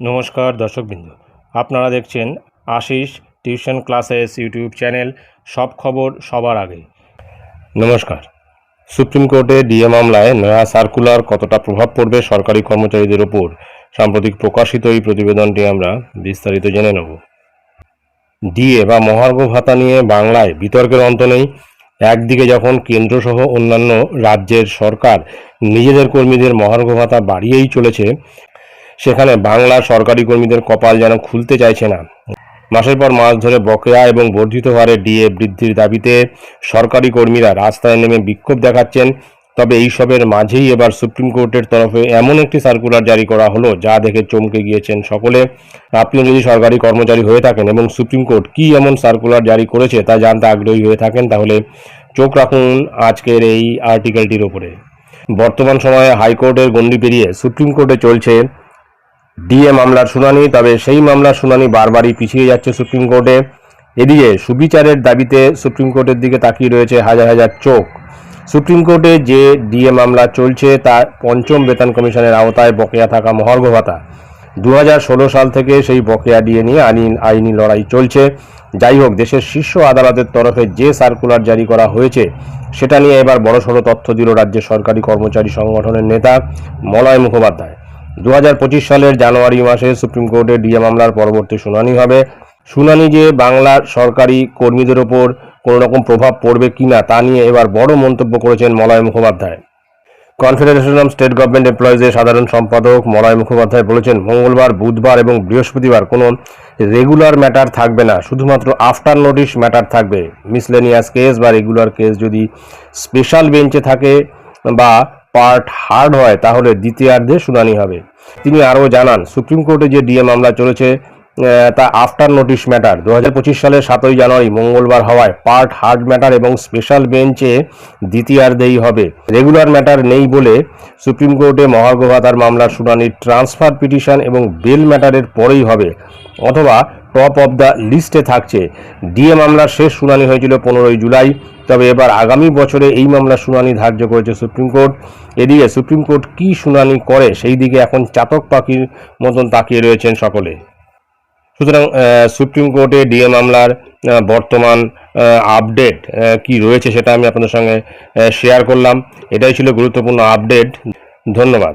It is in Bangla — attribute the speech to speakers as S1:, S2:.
S1: নমস্কার দর্শকবৃন্দ। আপনারা দেখছেন Ashis tuition classes YouTube channel, সব খবর সবার আগে। নমস্কার। সুপ্রিম কোর্টে ডিএ মামলায় নয়া সার্কুলার কতটা প্রভাব পড়বে সরকারি কর্মচারীদের ওপর? সাম্প্রতিক প্রকাশিত এই প্রতিবেদনটি আমরা বিস্তারিত জেনে নেব। ডিএ বা মহার্ঘ ভাতা নিয়ে বাংলায় বিতর্কের অন্ত নেই। একদিকে যখন কেন্দ্রসহ অন্যান্য রাজ্যের সরকার নিজেদের কর্মীদের মহার্ঘ ভাতা বাড়িয়েই চলেছে সেখানে বাংলা সরকারি কর্মীদের কপাল যেন খুলতে চাইছে না। মাসের পর মাস ধরে বকেয়া এবং বর্ধিত হারে ডিএ বৃদ্ধির দাবিতে সরকারি কর্মীরা রাস্তায় নেমে বিক্ষোভ দেখাচ্ছেন। তবে এইসবের মাঝেই এবার সুপ্রিম কোর্টের তরফে এমন একটি সার্কুলার জারি করা হলো, যা দেখে চমকে গিয়েছেন সকলে। আপনিও যদি সরকারি কর্মচারী হয়ে থাকেন এবং সুপ্রিম কোর্ট কী এমন সার্কুলার জারি করেছে তা জানতে আগ্রহী হয়ে থাকেন, তাহলে চোখ রাখুন আজকের এই আর্টিকেলটির ওপরে বর্তমান সময়ে হাইকোর্টের গণ্ডি পেরিয়ে সুপ্রিম কোর্টে চলছে ডিএ মামলার শুনানি, তবে সেই মামলার শুনানি বারবারই পিছিয়ে যাচ্ছে সুপ্রিম কোর্টে। এদিকে সুবিচারের দাবিতে সুপ্রিম কোর্টের দিকে তাকিয়ে রয়েছে হাজার হাজার চোখ। সুপ্রিম কোর্টে যে ডিএ মামলা চলছে, তা পঞ্চম বেতন কমিশনের আওতায় বকেয়া থাকা মহার্ঘ ভাতা। দু হাজার ষোলো সাল থেকে সেই বকেয়া ডিএ নিয়ে আইনি আইনি লড়াই চলছে। যাই হোক, দেশের শীর্ষ আদালতের তরফে যে সার্কুলার জারি করা হয়েছে, সেটা নিয়ে এবার বড়সড় তথ্য দিল রাজ্যের সরকারি কর্মচারী সংগঠনের নেতা মলয় মুখোপাধ্যায়। দু হাজার পঁচিশ সালের জানুয়ারি মাসে সুপ্রিম কোর্টে ডিএ মামলার পরবর্তী শুনানি হবে। শুনানি যে বাংলার সরকারি কর্মীদের ওপর কোনো রকম প্রভাব পড়বে কিনা তা নিয়ে এবার বড় মন্তব্য করেছেন Malay Mukhopadhyay. Confederation of state government এমপ্লয়িজের সাধারণ সম্পাদক মলয় মুখোপাধ্যায় বলেছেন, মঙ্গলবার, বুধবার এবং বৃহস্পতিবার কোনো রেগুলার ম্যাটার থাকবে না, শুধুমাত্র আফটার নোটিশ ম্যাটার থাকবে। মিসলেনিয়াস কেস বা রেগুলার কেস যদি স্পেশাল বেঞ্চে থাকে বা পার্ট হার্ড হয়, তাহলে দ্বিতীয়ার্ধে শুনানি হবে। তিনি আরও জানান, সুপ্রিম কোর্টে যে ডিএ মামলা চলেছে তা আফটার নোটিশ ম্যাটার। দুহাজার পঁচিশ সালের সাতই জানুয়ারি মঙ্গলবার হওয়ায় পার্ট হার্ড ম্যাটার এবং স্পেশাল বেঞ্চে দ্বিতীয়ার্ধেই হবে। রেগুলার ম্যাটার নেই বলে সুপ্রিম কোর্টে মহার্ঘভাতার মামলার শুনানি ট্রান্সফার পিটিশন এবং বেল ম্যাটারের পরেই হবে, অথবা টপ অফ দ্য লিস্টে থাকছে। ডিএ মামলার শেষ শুনানি হয়েছিল পনেরোই জুলাই। তবে এবার আগামী বছরে এই মামলার শুনানি ধার্য করেছে সুপ্রিম কোর্ট। এদিকে সুপ্রিম কোর্ট কী শুনানি করে সেই দিকে এখন চাতক পাখির মতন তাকিয়ে রয়েছেন সকলে। সুতরাং সুপ্রিম কোর্টে ডিএ মামলার বর্তমান আপডেট কি রয়েছে সেটা আমি আপনাদের সঙ্গে শেয়ার করলাম। এটাই ছিল গুরুত্বপূর্ণ আপডেট। ধন্যবাদ।